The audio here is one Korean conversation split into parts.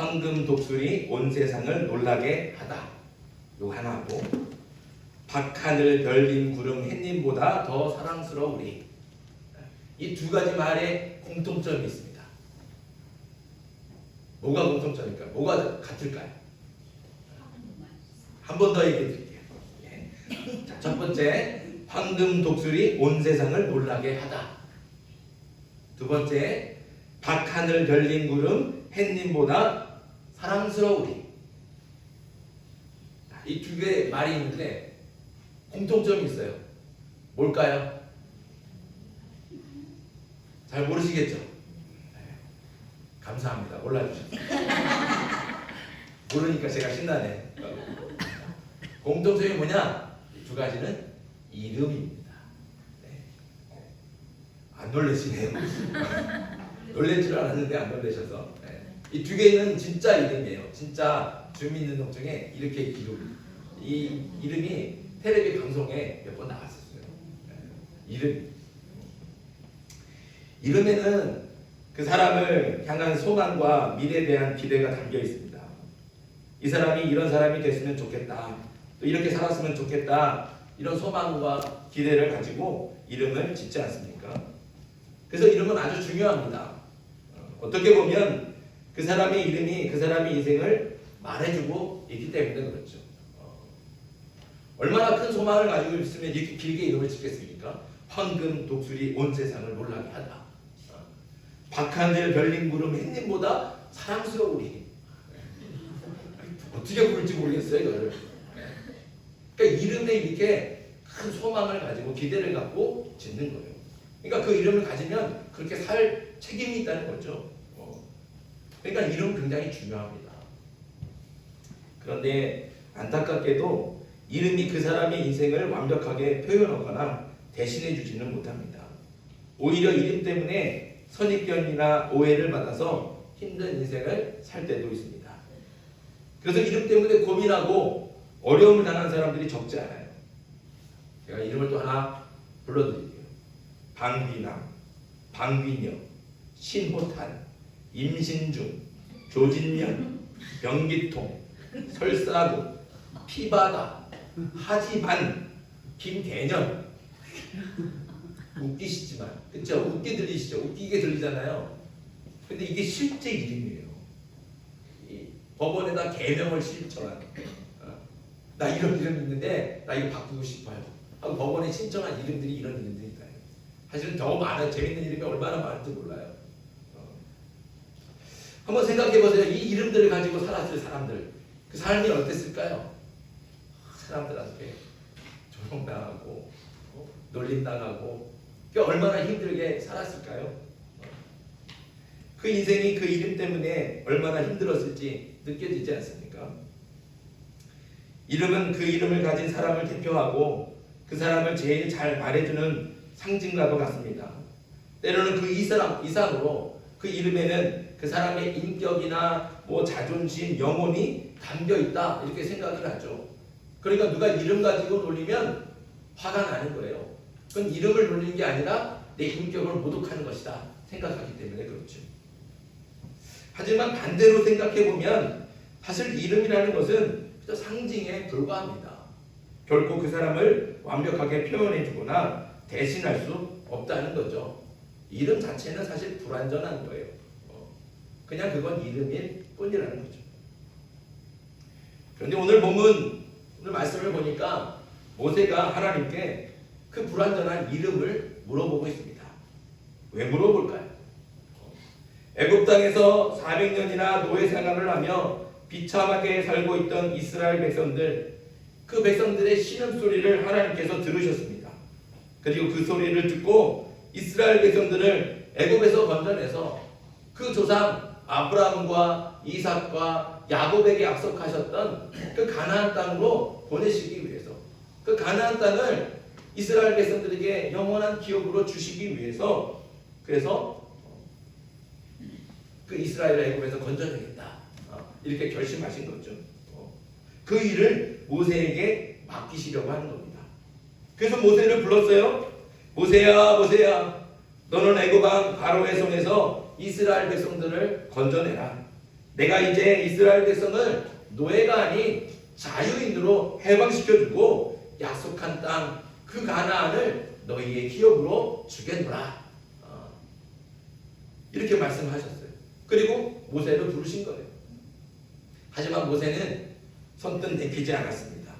황금 독수리 온 세상을 놀라게 하다. 요 하나고 박하늘 별님 구름 햇님보다 더 사랑스러우리. 이 두 가지 말에 공통점이 있습니다. 뭐가 공통점일까요? 뭐가 같을까요? 한 번 더 얘기해 드릴게요. 예. 자, 첫 번째, 황금 독수리 온 세상을 놀라게 하다. 두 번째, 박하늘 별님 구름 햇님보다 사랑스러우리. 이 두 개의 말이 있는데 공통점이 있어요. 뭘까요? 잘 모르시겠죠? 네. 감사합니다. 몰라주셔서. 모르니까 제가 신나네. 공통점이 뭐냐? 이 두 가지는 이름입니다. 네. 안 놀라시네요. 놀랄 줄 알았는데 안 놀라셔서. 네. 이두 개는 진짜 이름이에요. 진짜 주민등록증에 이렇게 이름. 이 이름이 텔레비 방송에 몇 번 나왔었어요. 네. 이름. 이름에는 그 사람을 향한 소망과 미래에 대한 기대가 담겨 있습니다. 이 사람이 이런 사람이 됐으면 좋겠다. 또 이렇게 살았으면 좋겠다. 이런 소망과 기대를 가지고 이름을 짓지 않습니까? 그래서 이름은 아주 중요합니다. 어, 어떻게 보면 그 사람의 이름이 그 사람의 인생을 말해주고 있기 때문에 그렇죠. 어, 얼마나 큰 소망을 가지고 있으면 이렇게 길게 이름을 짓겠습니까? 황금 독수리 온 세상을 놀라게 하다. 어, 박하늘 별님 구름 햇님보다 사랑스러우리. 어떻게 부를지 모르겠어요 이거를. 그러니까 이름에 이렇게 큰 소망을 가지고 기대를 갖고 짓는 거예요. 그러니까 그 이름을 가지면 그렇게 살 책임이 있다는 거죠. 어. 그러니까 이름 굉장히 중요합니다. 그런데 안타깝게도 이름이 그 사람의 인생을 완벽하게 표현하거나 대신해 주지는 못합니다. 오히려 이름 때문에 선입견이나 오해를 받아서 힘든 인생을 살 때도 있습니다. 그래서 이름 때문에 고민하고 어려움을 당한 사람들이 적지 않아요. 제가 이름을 또 하나 불러드릴게요. 방귀남, 방귀녀, 신호탄, 임신중, 조진면, 변기통, 설사구, 피바다, 하지반, 김대년. 웃기시지만, 그쵸? 웃게 들리시죠? 웃기게 들리잖아요. 근데 이게 실제 이름이에요. 이 법원에다 개명을 신청한. 어, 나 이런 이름 있는데 나 이거 바꾸고 싶어요. 하고 법원에 신청한 이름들이 이런 이름들이 있다. 사실은 더 많은 재밌는 이름이 얼마나 많은지 몰라요. 어. 한번 생각해 보세요. 이 이름들을 가지고 살았을 사람들 그 삶이 어땠을까요? 사람들한테 조롱당하고 어? 놀림당하고 그 얼마나 힘들게 살았을까요? 어. 그 인생이 그 이름 때문에 얼마나 힘들었을지 느껴지지 않습니까? 이름은 그 이름을 가진 사람을 대표하고 그 사람을 제일 잘 말해주는 상징과도 같습니다. 때로는 그 이상, 이상으로 그 이름에는 그 사람의 인격이나 뭐 자존심, 영혼이 담겨 있다 이렇게 생각을 하죠. 그러니까 누가 이름 가지고 놀리면 화가 나는 거예요. 그건 이름을 놀리는 게 아니라 내 인격을 모독하는 것이다 생각하기 때문에 그렇죠. 하지만 반대로 생각해 보면 사실 이름이라는 것은 상징에 불과합니다. 결코 그 사람을 완벽하게 표현해 주거나 대신할 수 없다는 거죠. 이름 자체는 사실 불완전한 거예요. 어, 그냥 그건 이름일 뿐이라는 거죠. 그런데 오늘 본문 오늘 말씀을 보니까 모세가 하나님께 그 불완전한 이름을 물어보고 있습니다. 왜 물어볼까요? 애굽 땅에서 400년이나 노예 생활을 하며 비참하게 살고 있던 이스라엘 백성들 그 백성들의 신음 소리를 하나님께서 들으셨습니다. 그리고 그 소리를 듣고 이스라엘 백성들을 애굽에서 건져내서 그 조상 아브라함과 이삭과 야곱에게 약속하셨던 그 가나안 땅으로 보내시기 위해서 그 가나안 땅을 이스라엘 백성들에게 영원한 기업으로 주시기 위해서 그래서 그 이스라엘 애굽에서 건져내겠다 어, 이렇게 결심하신 거죠. 어. 그 일을 모세에게 맡기시려고 하는 겁니다. 그래서 모세를 불렀어요. 모세야, 모세야, 너는 애굽 왕 바로의 손에서 이스라엘 백성들을 건져내라. 내가 이제 이스라엘 백성을 노예가 아닌 자유인으로 해방시켜주고 약속한 땅 그 가나안을 너희의 기업으로 주겠노라. 어. 이렇게 말씀하셨어요. 그리고 모세를 부르신 거예요. 하지만 모세는 선뜻 내키지 않았습니다.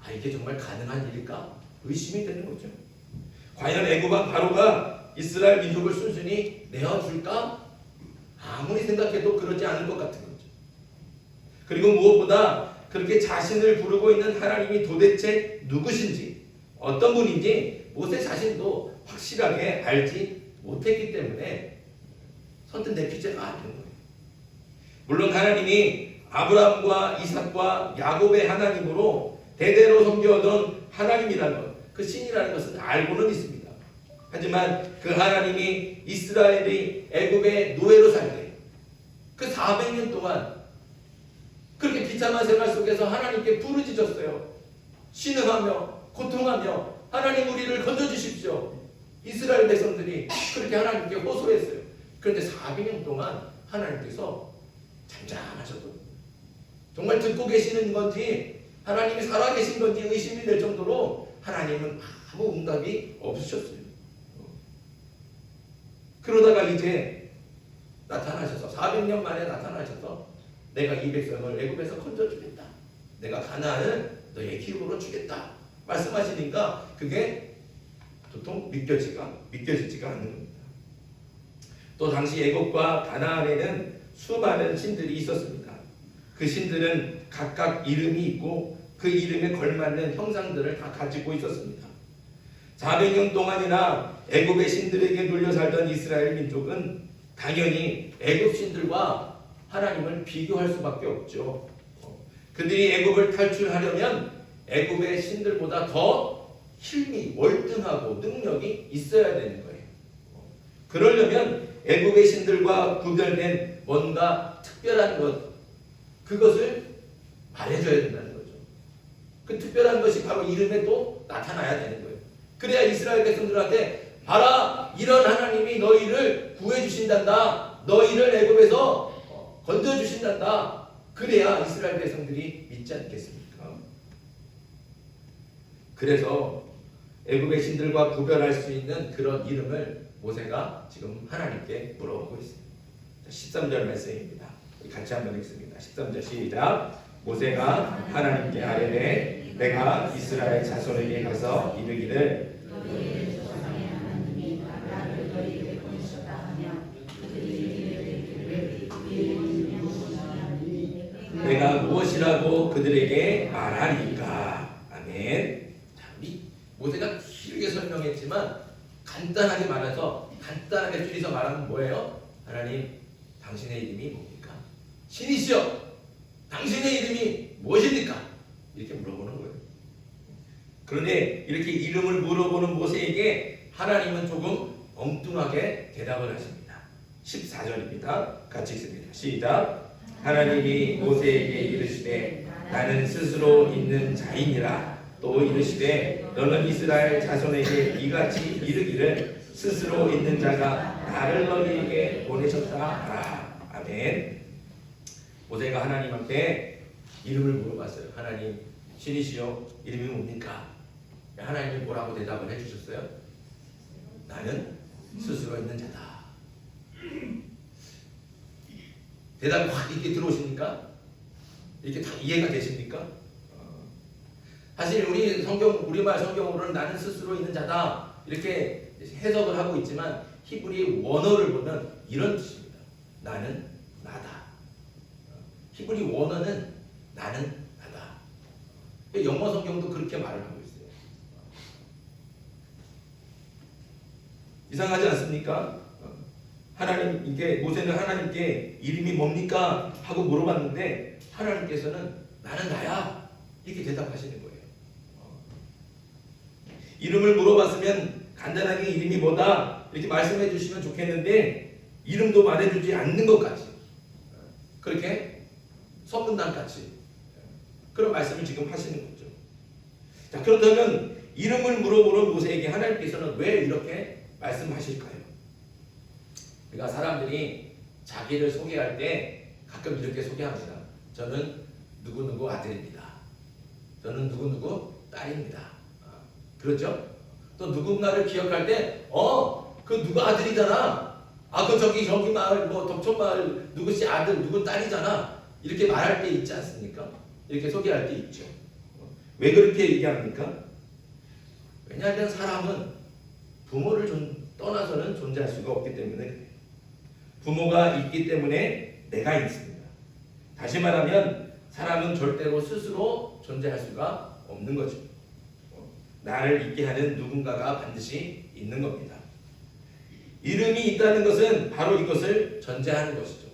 아 이게 정말 가능한 일일까? 의심이 되는 거죠. 과연 애굽왕 바로가 이스라엘 민족을 순순히 내어줄까? 아무리 생각해도 그러지 않을 것 같은 거죠. 그리고 무엇보다 그렇게 자신을 부르고 있는 하나님이 도대체 누구신지 어떤 분인지 모세 자신도 확실하게 알지 못했기 때문에 선뜻 내키지가 않는 거예요. 물론 하나님이 아브라함과 이삭과 야곱의 하나님으로 대대로 섬겨오던 하나님이라는 것, 그 신이라는 것은 알고는 있습니다. 하지만 그 하나님이 이스라엘이 애굽의 노예로 살 때, 그 400년 동안 그렇게 비참한 생활 속에서 하나님께 부르짖었어요. 신음하며 고통하며 하나님 우리를 건져주십시오. 이스라엘 백성들이 그렇게 하나님께 호소했어요. 그런데 400년 동안 하나님께서 잠잠하셨거든요. 정말 듣고 계시는 건지 하나님이 살아계신 건지 의심이 될 정도로 하나님은 아무 응답이 없으셨어요. 그러다가 이제 나타나셔서 400년 만에 나타나셔서 내가 이 백성을 애굽에서 건져주겠다. 내가 가나안을 너의 기업으로 주겠다. 말씀하시니까 그게 도통 믿겨지가 믿겨지지가 않는 겁니다. 또 당시 애굽과 가나안에는 수많은 신들이 있었습니다. 그 신들은 각각 이름이 있고 그 이름에 걸맞는 형상들을 다 가지고 있었습니다. 400년 동안이나 애굽의 신들에게 눌려 살던 이스라엘 민족은 당연히 애굽 신들과 하나님을 비교할 수밖에 없죠. 그들이 애굽을 탈출하려면 애굽의 신들보다 더 힘이 월등하고 능력이 있어야 되는 거예요. 그러려면 애굽의 신들과 구별된 뭔가 특별한 것 그것을 말해줘야 된다는 거죠. 그 특별한 것이 바로 이름에 또 나타나야 되는 거예요. 그래야 이스라엘 백성들한테 봐라 이런 하나님이 너희를 구해 주신단다. 너희를 애굽에서 어, 건져 주신단다. 그래야 이스라엘 백성들이 믿지 않겠습니까? 그래서 애굽의 신들과 구별할 수 있는 그런 이름을 모세가 지금 하나님께 물어보고 있습니다. 13절 말씀입니다. 같이 한번 읽습니다. 13절 시작. 모세가 하나님께 아뢰되 내가 이스라엘 자손에게 가서 이르기를 내가 무엇이라고 그들에게 말하리까? 아멘. 자, 이 모세가 길게 설명했지만 간단하게 말해서 간단하게 줄여서 말하면 뭐예요? 하나님, 당신의 이름이 뭡니까? 신이시여, 당신의 이름이 무엇입니까? 이렇게 물어보는 거예요. 그런데 이름을 물어보는 모세에게 하나님은 조금 엉뚱하게 대답을 하십니다. 14절입니다. 같이 읽습니다. 시작. 하나님이 모세에게 이르시되 나는 스스로 있는 자이니라 또 이르시되 너는 이스라엘 자손에게 이같이 이르기를 스스로 있는 자가 나를 너희에게 보내셨다 하라 아멘 모세가 하나님한테 이름을 물어봤어요 하나님 신이시여 이름이 뭡니까 하나님이 뭐라고 대답을 해주셨어요 나는 스스로 있는 자다 대답이 확 이렇게 들어오십니까? 이렇게 다 이해가 되십니까? 어. 사실 우리 성경 우리말 성경으로는 나는 스스로 있는 자다 이렇게 해석을 하고 있지만 히브리 원어를 보면 이런 뜻입니다. 나는 나다. 어. 히브리 원어는 나는 나다. 영어 성경도 그렇게 말을 있어요. 이상하지 않습니까? 하나님 이게 모세는 하나님께 이름이 뭡니까 하고 물어봤는데 하나님께서는 나는 나야 이렇게 대답하시는 거예요. 어. 이름을 물어봤으면 간단하게 이름이 뭐다 이렇게 말씀해 주시면 좋겠는데 이름도 말해주지 않는 것 같이 그렇게 같이 그런 말씀을 지금 하시는 거죠. 자 그렇다면 이름을 물어보는 모세에게 하나님께서는 왜 이렇게 말씀하실까요? 그러니까 사람들이 자기를 소개할 때 가끔 이렇게 소개합니다. 저는 누구누구 아들입니다. 저는 누구누구 딸입니다. 아, 그렇죠? 또 누군가를 기억할 때, 어, 그 누구 아들이잖아. 아, 그 저기 저기 마을 뭐 덕촌 마을 누구씨 아들 누구 딸이잖아. 이렇게 말할 때 있지 않습니까? 이렇게 소개할 때 있죠. 왜 그렇게 얘기합니까? 왜냐하면 사람은 부모를 존- 떠나서는 존재할 수가 없기 때문에. 부모가 있기 때문에 내가 있습니다. 다시 말하면 사람은 절대로 스스로 존재할 수가 없는 거죠. 어, 나를 있게 하는 누군가가 반드시 있는 겁니다. 이름이 있다는 것은 바로 이것을 전제하는 것이죠.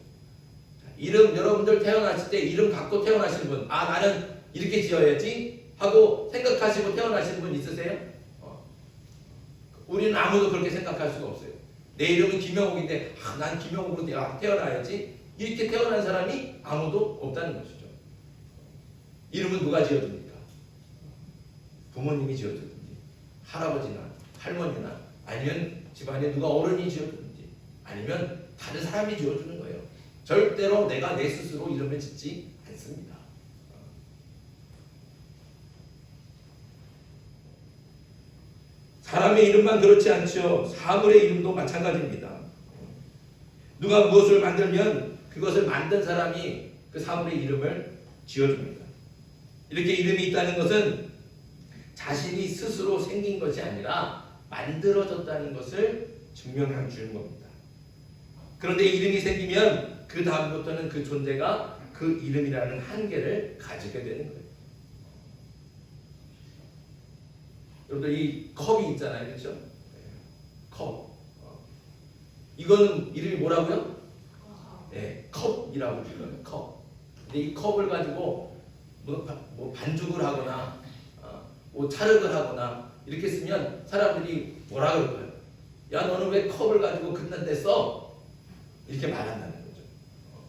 자, 이름 여러분들 태어났을 때 이름 갖고 태어나신 분, 아 나는 이렇게 지어야지 하고 생각하시고 태어나시는 분 있으세요? 어. 우리는 아무도 그렇게 생각할 수가 없어요. 내 이름은 김영욱인데 아, 난 김영욱으로 태- 태어나야지 이렇게 태어난 사람이 아무도 없다는 것이죠. 이름은 누가 지어줍니까? 부모님이 지어주든지 할아버지나 할머니나 아니면 집안에 누가 어른이 지어주든지 아니면 다른 사람이 지어주는 거예요. 절대로 내가 내 스스로 이름을 짓지 않습니다. 사람의 이름만 그렇지 않죠. 사물의 이름도 마찬가지입니다. 누가 무엇을 만들면 그것을 만든 사람이 그 사물의 이름을 지어줍니다. 이렇게 이름이 있다는 것은 자신이 스스로 생긴 것이 아니라 만들어졌다는 것을 증명해 주는 겁니다. 그런데 이름이 생기면 그 다음부터는 그 존재가 그 이름이라는 한계를 가지게 되는 거예요. 여러분들 이 컵이 있잖아요, 그렇죠? 컵. 어. 이거는 이름이 뭐라고요? 네, 컵이라고 불러요. 컵. 근데 이 컵을 가지고 뭐, 바- 뭐 반죽을 하거나 어, 뭐 찰흙을 하거나 이렇게 쓰면 사람들이 뭐라 그럴까요? 야 너는 왜 컵을 가지고 끝난데 써? 이렇게 말한다는 거죠. 어.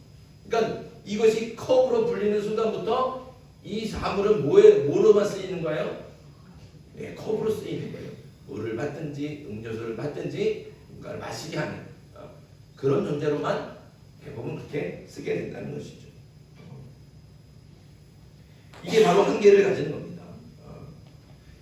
그러니까 이것이 컵으로 불리는 순간부터 이 사물은 뭐에 뭐로만 쓰이는 거예요? 네, 컵으로 쓰이는 거예요. 물을 받든지 음료수를 받든지 뭔가를 마시게 하는 어, 그런 존재로만 대부분 그렇게 쓰게 된다는 것이죠. 이게 바로 한계를 가지는 겁니다. 어,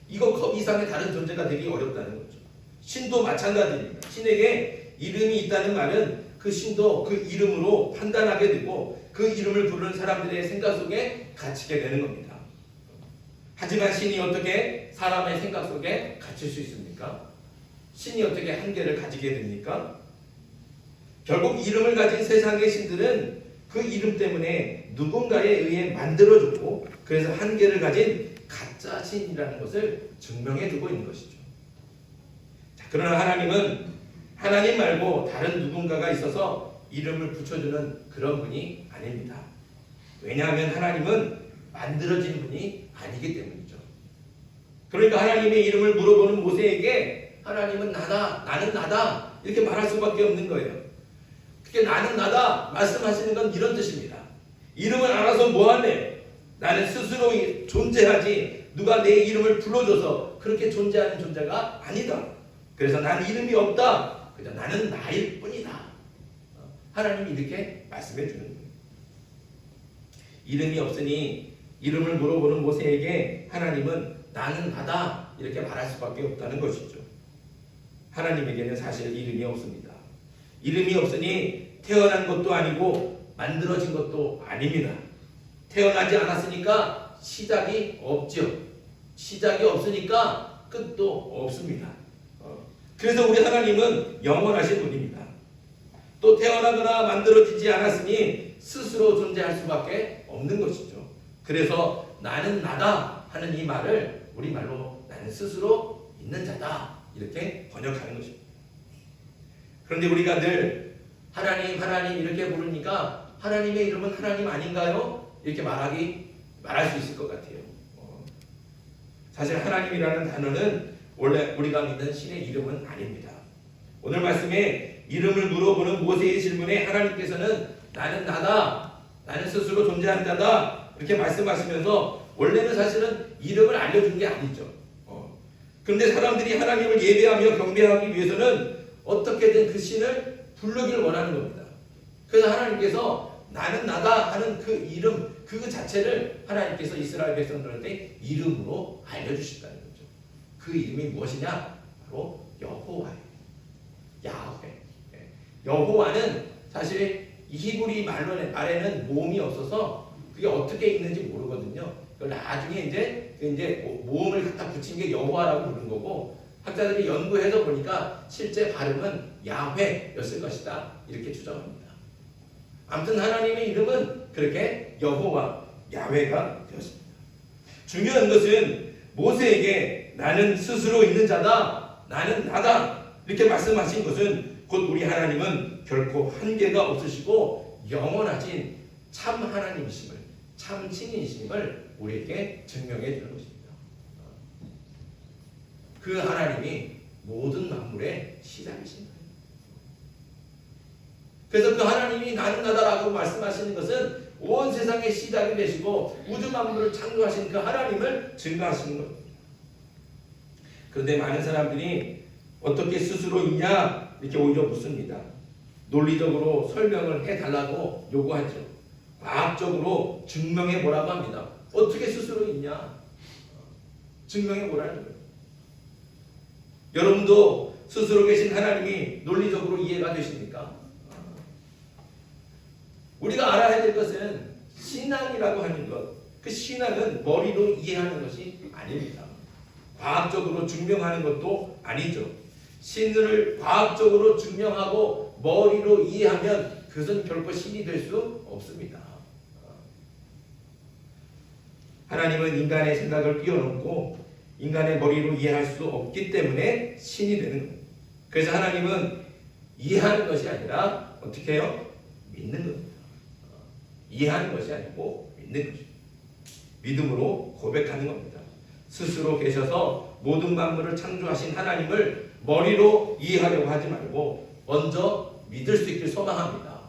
이거 컵 이상의 다른 존재가 되기 어렵다는 거죠. 신도 마찬가지입니다. 신에게 이름이 있다는 말은 그 신도 그 이름으로 판단하게 되고 그 이름을 부르는 사람들의 생각 속에 갇히게 되는 겁니다. 하지만 신이 어떻게 사람의 생각 속에 갇힐 수 있습니까? 신이 어떻게 한계를 가지게 됩니까? 결국 이름을 가진 세상의 신들은 그 이름 때문에 누군가에 의해 만들어졌고 그래서 한계를 가진 가짜 신이라는 것을 증명해 두고 있는 것이죠. 자, 그러나 하나님은 하나님 말고 다른 누군가가 있어서 이름을 붙여주는 그런 분이 아닙니다. 왜냐하면 하나님은 만들어진 분이 아니기 때문이죠. 그러니까 하나님의 이름을 물어보는 모세에게 하나님은 나다, 나는 나다 이렇게 말할 수밖에 없는 거예요. 그게 나는 나다 말씀하시는 건 이런 뜻입니다. 이름을 알아서 뭐하네? 나는 스스로 존재하지 누가 내 이름을 불러줘서 그렇게 존재하는 존재가 아니다. 그래서 난 이름이 없다. 그냥 나는 나일 뿐이다. 어, 하나님이 이렇게 말씀해 주는 거예요. 이름이 없으니 이름을 물어보는 모세에게 하나님은 나는 나다 이렇게 말할 수밖에 없다는 것이죠. 하나님에게는 사실 이름이 없습니다. 이름이 없으니 태어난 것도 아니고 만들어진 것도 아닙니다. 태어나지 않았으니까 시작이 없죠. 시작이 없으니까 끝도 없습니다. 어, 그래서 우리 하나님은 영원하신 분입니다. 또 태어나거나 만들어지지 않았으니 스스로 존재할 수밖에 없는 것이죠. 그래서 나는 나다 하는 이 말을 우리말로 나는 스스로 있는 자다 이렇게 번역하는 것입니다. 그런데 우리가 늘 하나님 하나님 이렇게 부르니까 하나님의 이름은 하나님 아닌가요? 이렇게 말하기 말할 수 있을 것 같아요. 어, 사실 하나님이라는 단어는 원래 우리가 믿는 신의 이름은 아닙니다. 오늘 말씀에 이름을 물어보는 모세의 질문에 하나님께서는 나는 나다, 나는 스스로 존재하는 자다 이렇게 말씀하시면서 원래는 사실은 이름을 알려준 게 아니죠. 어. 그런데 사람들이 하나님을 예배하며 경배하기 위해서는 어떻게든 그 신을 부르기를 원하는 겁니다. 그래서 하나님께서 나는 나다 하는 그 이름 그 자체를 하나님께서 이스라엘 백성들한테 이름으로 알려주신다는 거죠. 그 이름이 무엇이냐? 바로 여호와예요. 야훼. 예. 여호와는 사실 이 히브리 말로는 말에는 모음이 없어서 그게 어떻게 읽는지 모르거든요. 나중에 이제 그 이제 모음을 갖다 붙인 게 여호와라고 부르는 거고 학자들이 연구해서 보니까 실제 발음은 야훼였을 것이다 이렇게 추정합니다. 아무튼 하나님의 이름은 그렇게 여호와 야훼가 되었습니다. 중요한 것은 모세에게 나는 스스로 있는 자다 나는 나다 이렇게 말씀하신 것은 곧 우리 하나님은 결코 한계가 없으시고 영원하신 참 하나님이심을 참 신이심을 우리에게 증명해 주는 것입니다. 그 하나님이 모든 만물의 시작이신 거예요. 그래서 그 하나님이 나는 나다라고 말씀하시는 것은 온 세상의 시작이 되시고 우주 만물을 창조하신 그 하나님을 증거하시는 겁니다. 그런데 많은 사람들이 어떻게 스스로 있냐 이렇게 오히려 묻습니다. 논리적으로 설명을 해달라고 요구하죠. 과학적으로 증명해 보라고 합니다. 어떻게 스스로 있냐? 증명해 보라는 거예요. 여러분도 스스로 계신 하나님이 논리적으로 이해가 되십니까? 우리가 알아야 될 것은 신앙이라고 하는 것, 그 신앙은 머리로 이해하는 것이 아닙니다. 과학적으로 증명하는 것도 아니죠. 신을 과학적으로 증명하고 머리로 이해하면 그것은 결코 신이 될 수 없습니다. 하나님은 인간의 생각을 뛰어넘고 인간의 머리로 이해할 수 없기 때문에 신이 되는 겁니다. 그래서 하나님은 이해하는 것이 아니라 어떻게 해요? 믿는 겁니다. 이해하는 것이 아니고 믿는 것입니다. 믿음으로 고백하는 겁니다. 스스로 계셔서 모든 만물을 창조하신 하나님을 머리로 이해하려고 하지 말고 먼저 믿을 수 있길 소망합니다.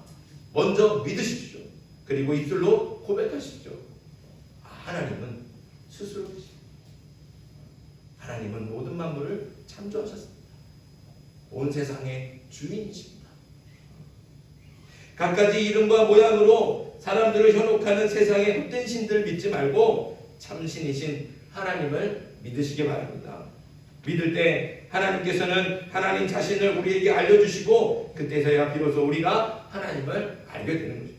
먼저 믿으십시오. 그리고 입술로 고백하십시오. 아, 하나님은 스스로. 하나님은 모든 만물을 창조하셨습니다. 온 세상의 주인이십니다. 갖가지 이름과 모양으로 사람들을 현혹하는 세상의 헛된 신들 믿지 말고 참신이신 하나님을 믿으시기 바랍니다. 믿을 때 하나님께서는 하나님 자신을 우리에게 알려주시고 그때서야 비로소 우리가 하나님을 알게 되는 거죠.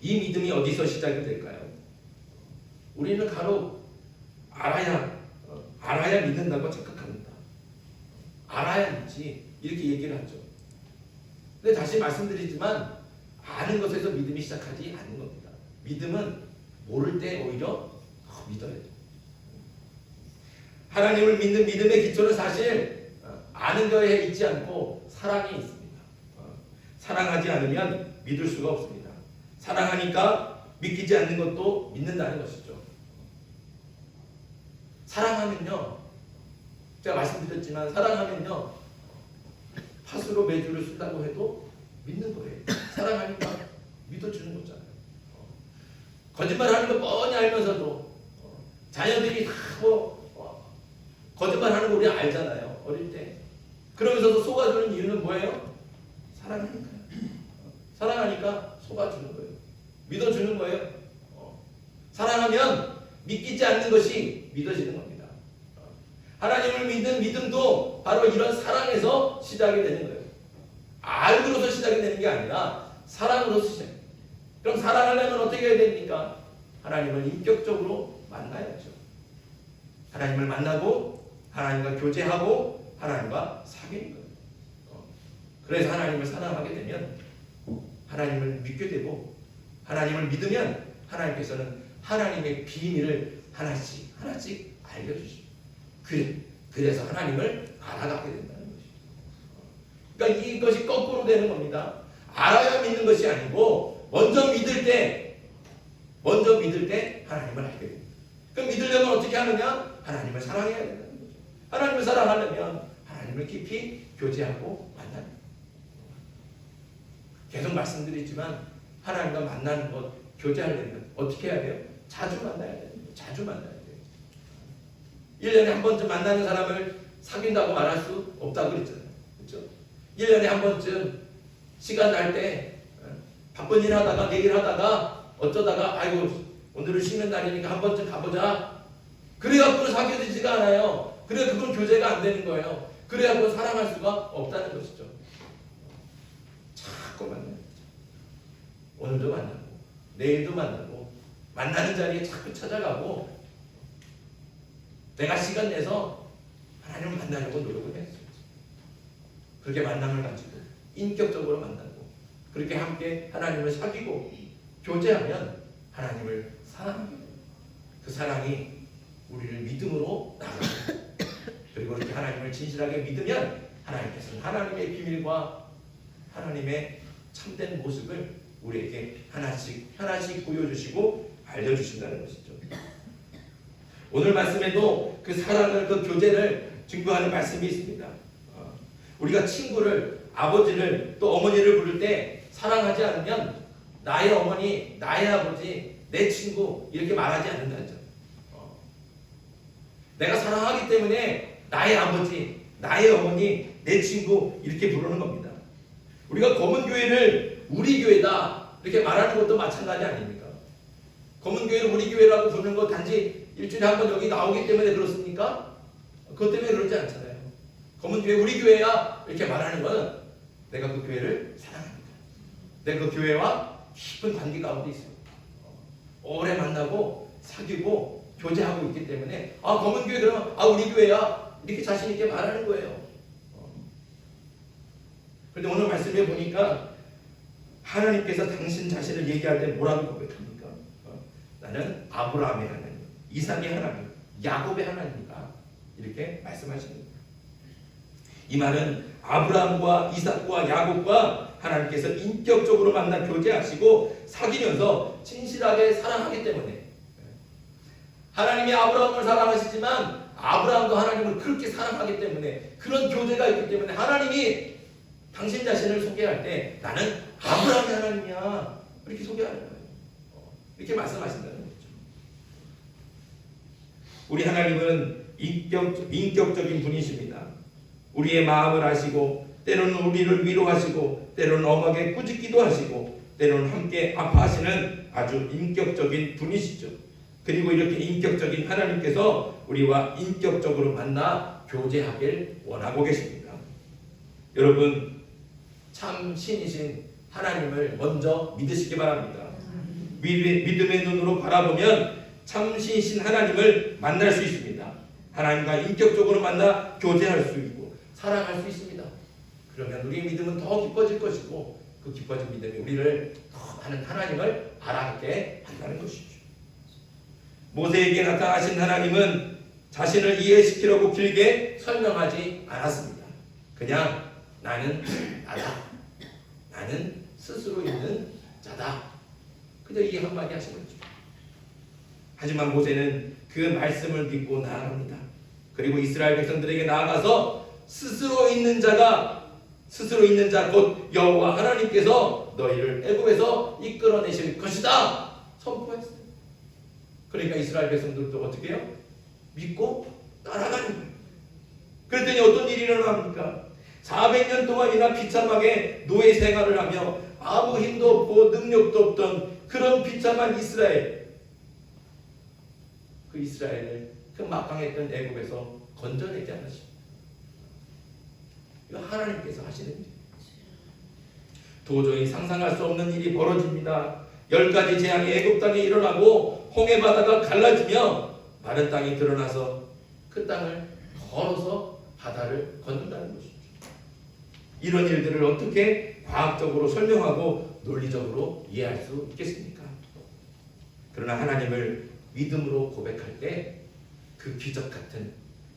이 믿음이 어디서 시작이 될까요? 우리는 간혹 알아야 어, 알아야 믿는다고 착각합니다. 알아야 믿지 이렇게 얘기를 하죠. 근데 다시 말씀드리지만 아는 것에서 믿음이 시작하지 않는 겁니다. 믿음은 모를 때 오히려 믿어야 돼요. 하나님을 믿는 믿음의 기초는 사실 어, 아는 거에 있지 않고 사랑에 있습니다. 어, 사랑하지 않으면 믿을 수가 없습니다. 사랑하니까 믿기지 않는 것도 믿는다는 것이죠. 사랑하면요, 제가 말씀드렸지만 사랑하면요, 파수로 매주를 쓴다고 해도 믿는 거예요. 사랑하니까 믿어주는 거잖아요. 어, 거짓말 하는 거 뻔히 알면서도 어, 자녀들이 다뭐 거짓말 하는 거 우리 알잖아요. 어릴 때. 그러면서도 속아주는 이유는 뭐예요? 사랑하니까요. 사랑하니까 속아주는 거예요. 믿어주는 거예요. 어. 사랑하면 믿기지 않는 것이 믿어지는 겁니다. 어. 하나님을 믿는 믿음도 바로 이런 사랑에서 시작이 되는 거예요. 알고로서 시작이 되는 게 아니라 사랑으로서 시작. 그럼 사랑하려면 어떻게 해야 됩니까? 하나님을 인격적으로 만나야죠. 하나님을 만나고 하나님과 교제하고 하나님과 사귀는 거예요. 어. 그래서 하나님을 사랑하게 되면 하나님을 믿게 되고 하나님을 믿으면 하나님께서는 하나님의 비밀을 하나씩 하나씩 알려주시죠. 그래, 그래서 하나님을 알아가게 된다는 것이죠. 어. 그러니까 이것이 거꾸로 되는 겁니다. 알아야 믿는 것이 아니고 먼저 믿을 때 먼저 믿을 때 하나님을 알게 됩니다. 그럼 믿으려면 어떻게 하느냐? 하나님을 사랑해야 된다. 하나님을 사랑하려면 하나님을 깊이 교제하고 만나는 계속 말씀드리지만 하나님과 만나는 것, 교제하려면 어떻게 해야 돼요? 자주 만나야 돼요. 자주 만나야 돼요. 1년에 한 번쯤 만나는 사람을 사귄다고 말할 수 없다고 그랬잖아요. 그렇죠? 1년에 한 번쯤 시간 날 때 바쁜 일 하다가 내일 하다가 어쩌다가 아이고 오늘은 쉬는 날이니까 한 번쯤 가보자. 그래갖고는 사귀어지지가 않아요. 그래 그건 교제가 안 되는 거예요. 그래갖고 사랑할 수가 없다는 것이죠. 자꾸 만나요. 오늘도 만나고 내일도 만나고 만나는 자리에 자꾸 찾아가고 내가 시간 내서 하나님을 만나려고 노력을 했어요. 그렇게 만남을 가지고 인격적으로 만나고 그렇게 함께 하나님을 사귀고 교제하면 하나님을 사랑하게. 그 사랑이 우리를 믿음으로 나가고 그리고 이렇게 하나님을 진실하게 믿으면 하나님께서는 하나님의 비밀과 하나님의 참된 모습을 우리에게 하나씩 하나씩 보여주시고 알려주신다는 것이죠. 오늘 말씀에도 그 사랑을 그 교제를 증거하는 말씀이 있습니다. 어, 우리가 친구를 아버지를 또 어머니를 부를 때 사랑하지 않으면 나의 어머니, 나의 아버지, 내 친구 이렇게 말하지 않는다죠. 어. 내가 사랑하기 때문에 나의 아버지, 나의 어머니, 내 친구 이렇게 부르는 겁니다. 우리가 검은 교회를 우리 교회다 이렇게 말하는 것도 마찬가지 아닙니까? 검은 교회를 우리 교회라고 부르는 거 단지 일주일에 한 번 여기 나오기 때문에 그렇습니까? 그것 때문에 그러지 않잖아요. 검은 교회 우리 교회야 이렇게 말하는 것은 내가 그 교회를 사랑합니다. 내가 그 교회와 깊은 관계 가운데 있어요. 오래 만나고 사귀고 교제하고 있기 때문에 아 검은 교회 그러면 아 우리 교회야 이렇게 자신 있게 말하는 거예요. 그런데 오늘 말씀에 보니까 하나님께서 당신 자신을 얘기할 때 뭐라고 고백합니까? 어, 나는 아브라함의 하나님, 이삭의 하나님, 야곱의 하나님이다. 이렇게 거예요. 이 말은 아브라함과 이삭과 야곱과 하나님께서 인격적으로 만나 교제하시고 사귀면서 진실하게 사랑하기 때문에. 하나님이 아브라함을 사랑하시지만 아브라함도 하나님을 그렇게 사랑하기 때문에 그런 교제가 있기 때문에 하나님이 당신 자신을 소개할 때 나는 아브라함의 하나님이야. 이렇게 소개하는 이렇게 말씀하신다는 거죠. 우리 하나님은 인격, 인격적인 분이십니다. 우리의 마음을 아시고 때로는 우리를 위로하시고 때로는 엄하게 꾸짖기도 하시고 때로는 함께 아파하시는 아주 인격적인 분이시죠. 그리고 이렇게 인격적인 하나님께서 우리와 인격적으로 만나 교제하길 원하고 계십니다. 여러분 참 신이신 하나님을 먼저 믿으시기 바랍니다. 믿음의, 눈으로 바라보면 참 신이신 하나님을 만날 수 있습니다. 하나님과 인격적으로 만나 교제할 수 있고 사랑할 수 있습니다. 그러면 우리의 믿음은 더 깊어질 것이고 그 깊어진 믿음이 우리를 더 많은 하나님을 알아가게 한다는 것이죠. 모세에게 나타나신 하나님은 자신을 이해시키려고 길게 설명하지 않았습니다. 그냥 나는 나다. 나는 스스로 있는 자다. 그저 이 한마디 하신 거죠. 하지만 모세는 그 말씀을 믿고 나아갑니다. 그리고 이스라엘 백성들에게 나아가서 스스로 있는 자가 스스로 있는 자 곧 여호와 하나님께서 너희를 애굽에서 이끌어내실 것이다 선포했어요. 그러니까 이스라엘 백성들도 어떻게 해요? 믿고 따라가는 거예요. 그랬더니 어떤 일이 일어납니까? 400년 동안이나 비참하게 노예 생활을 하며 아무 힘도 없고 능력도 없던 그런 비참한 이스라엘 그 이스라엘을 그 막강했던 애굽에서 건져내지 않으십니다. 이거 하나님께서 하시는 일. 도저히 상상할 수 없는 일이 벌어집니다. 열 가지 재앙이 애굽 땅에 일어나고 홍해 바다가 갈라지며 마른 땅이 드러나서 그 땅을 걸어서 바다를 건넌다는 것이죠. 이런 일들을 어떻게 과학적으로 설명하고 논리적으로 이해할 수 있겠습니까? 그러나 하나님을 믿음으로 고백할 때 그 기적 같은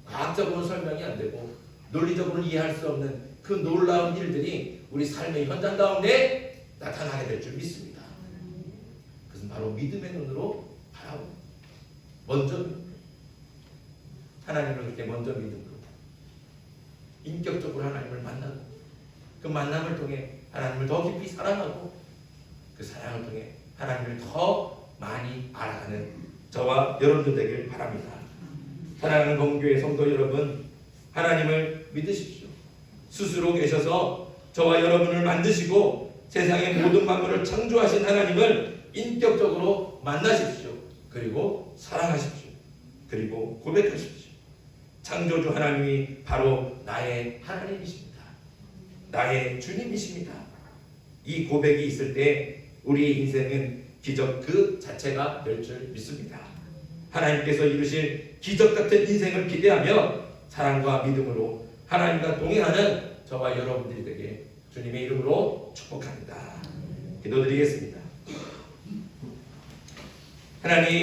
과학적으로 설명이 안 되고 논리적으로 이해할 수 없는 그 놀라운 일들이 우리 삶의 현장 가운데 나타나게 될 줄 믿습니다. 그것은 바로 믿음의 눈으로 바라보고 먼저 하나님을 그렇게 먼저 믿음으로 인격적으로 하나님을 만나고 그 만남을 통해 하나님을 더 깊이 사랑하고 그 사랑을 통해 하나님을 더 많이 알아가는 저와 여러분들 되길 바랍니다. 사랑하는 공교회 성도 여러분, 하나님을 믿으십시오. 스스로 계셔서 저와 여러분을 만드시고 세상의 모든 만물을 창조하신 하나님을 인격적으로 만나십시오. 그리고 사랑하십시오. 그리고 고백하십시오. 창조주 하나님이 바로 나의 하나님이십니다. 나의 주님이십니다. 이 고백이 있을 때 우리의 인생은 기적 그 자체가 될 줄 믿습니다. 하나님께서 이루실 기적 같은 인생을 기대하며 사랑과 믿음으로 하나님과 동행하는 저와 여러분들이 되게 주님의 이름으로 축복합니다. 기도드리겠습니다. 하나님